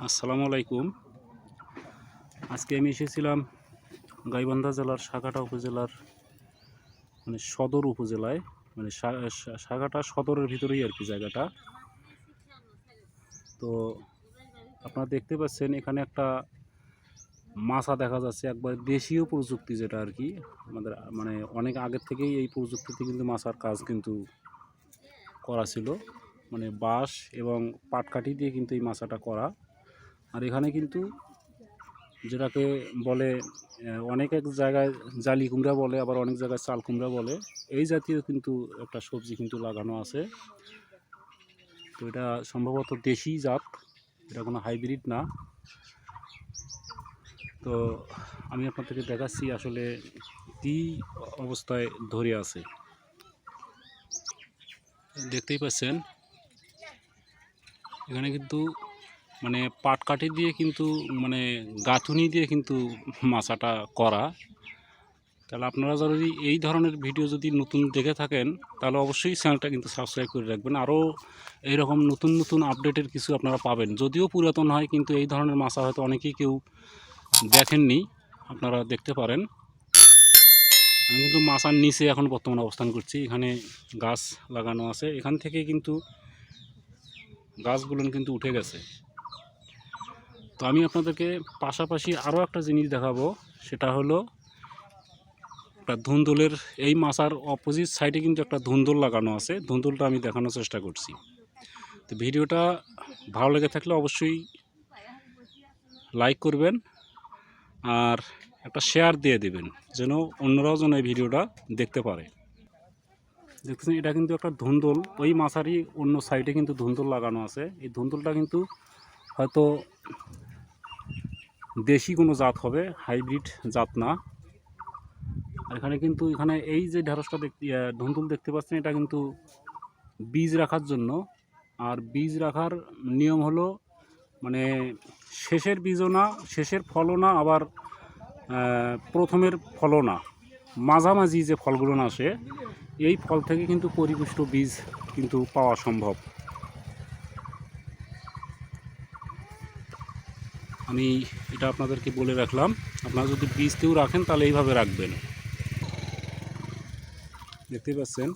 আসসালামু আলাইকুম। আজকে আমি এসেছিলাম গাইবান্ধা জেলার শাখাটা উপজেলার মানে সদর উপজেলায় মানে সা- সদরের ভিতরেই আর কি জায়গাটা। তো আপনারা দেখতে পাচ্ছেন এখানে একটা মাছা দেখা যাচ্ছে, একবার দেশীয় প্রযুক্তি যেটা আর কি। আমাদের মানে অনেক আগের থেকেই এই প্রযুক্তিতে কিন্তু মাছার কাজ কিন্তু করা ছিল। মানে বাঁশ এবং পাটকাঠি দিয়ে কিন্তু এই মাছাটা করা। আর এখানে কিন্তু যেটাকে বলে অনেক এক জায়গায় জালি কুমড়া বলে, আবার অনেক জায়গায় চাল কুমড়া বলে, এই জাতীয় কিন্তু একটা সবজি কিন্তু লাগানো আছে। তো এটা সম্ভবত দেশি জাত, এটা কোনো হাইব্রিড না। তো আমি আপনাদেরকে দেখাচ্ছি আসলে কী অবস্থায় ধরে আছে। দেখতেই পাচ্ছেন, এখানে কিন্তু মানে পাটকাঠি দিয়ে কিন্তু মানে গাঁথুনি দিয়ে কিন্তু মাছাটা করা। তাহলে আপনারা যদি এই ধরনের ভিডিও যদি নতুন দেখে থাকেন, তাহলে অবশ্যই চ্যানেলটা কিন্তু সাবস্ক্রাইব করে রাখবেন। আরও এইরকম নতুন নতুন আপডেটের কিছু আপনারা পাবেন। যদিও পুরাতন হয়, কিন্তু এই ধরনের মাছা হয়তো অনেকেই কেউ দেখেননি। আপনারা দেখতে পারেন। আমি কিন্তু মাছার নিচে এখন বর্তমানে অবস্থান করছি। এখানে গাছ লাগানো আছে। এখান থেকে কিন্তু গাছগুলো কিন্তু উঠে গেছে। তো আমি আপনাদেরকে পাশাপাশি আরও একটা জিনিস দেখাবো, সেটা হলো একটা ধুন্দুলের, এই মাছার অপোজিট সাইডে কিন্তু একটা ধুন্দুল লাগানো আছে। ধুন্দুলটা আমি দেখানোর চেষ্টা করছি। তো ভিডিওটা ভালো লেগে থাকলে অবশ্যই লাইক করবেন আর একটা শেয়ার দিয়ে দেবেন, যেন অন্যরাও যেন এই ভিডিওটা দেখতে পারে। দেখতেছেন এটা কিন্তু একটা ধুন্দুল, ওই মাছারই অন্য সাইডে কিন্তু ধুন্দুল লাগানো আছে। এই ধুন্দুলটা কিন্তু হয়তো দেশি কোনো জাত হবে হাইব্রিড জাত না। আর এখানে কিন্তু এখানে এই যে ঢেঁড়সটা দেখতে ইয়া, দেখতে পাচ্ছেন এটা কিন্তু বীজ রাখার জন্য। আর বীজ রাখার নিয়ম হলো মানে শেষের বীজও না শেষের ফলও না আবার প্রথমের ফলও না। মাঝামাঝি যে ফলগুলো আসে এই ফল থেকে কিন্তু পরিপুষ্ট বীজ কিন্তু পাওয়া সম্ভব। আমি এটা আপনাদেরকে বলে রাখলাম। আপনারা যদি বীজতেও রাখেন, তাহলে এইভাবে রাখবেন। দেখতেই পাচ্ছেন?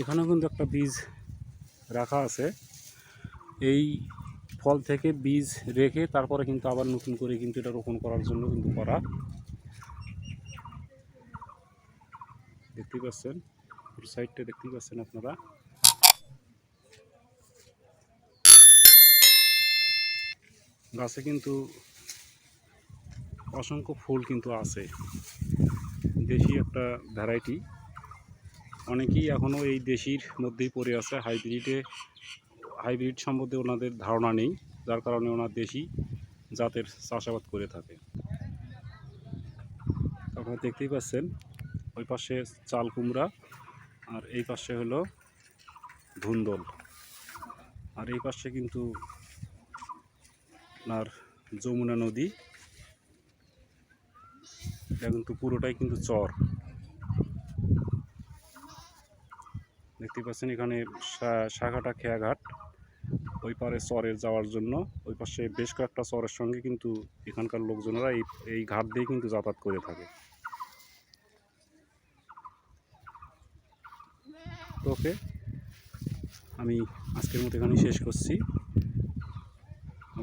এখানেও কিন্তু একটা বীজ রাখা আছে। এই ফল থেকে বীজ রেখে তারপরে কিন্তু আবার নতুন করে কিন্তু এটা রোপণ করার জন্য কিন্তু করা। দেখতেই পাচ্ছেন? সাইডটা দেখতেই পাচ্ছেন আপনারা? গাছে কিন্তু অসংখ্য ফুল কিন্তু আছে। দেশি একটা ভ্যারাইটি। অনেকেই এখনও এই দেশির মধ্যেই পড়ে আছে, হাইব্রিডে, হাইব্রিড সম্বন্ধে ওনাদের ধারণা নেই, যার কারণে ওনার দেশি জাতের চাষাবাদ করে থাকে। আপনারা দেখতেই পাচ্ছেন, ওই পাশে চাল কুমড়া, আর এই পাশে হলো ধুন্দল। আর এই পাশে কিন্তু আপনার যমুনা নদী। এটা কিন্তু পুরোটাই কিন্তু চর। দেখতে পাচ্ছেন এখানে শাখাটা খেয়াঘাট। ওই পারে চরের যাওয়ার জন্য। ওই পাশে বেশ কয়েকটা চরের সঙ্গে কিন্তু এখানকার লোকজনেরা এই এই ঘাট দিয়ে কিন্তু যাতায়াত করে থাকে। ওকে, আমি আজকের মতো এখানেই শেষ করছি।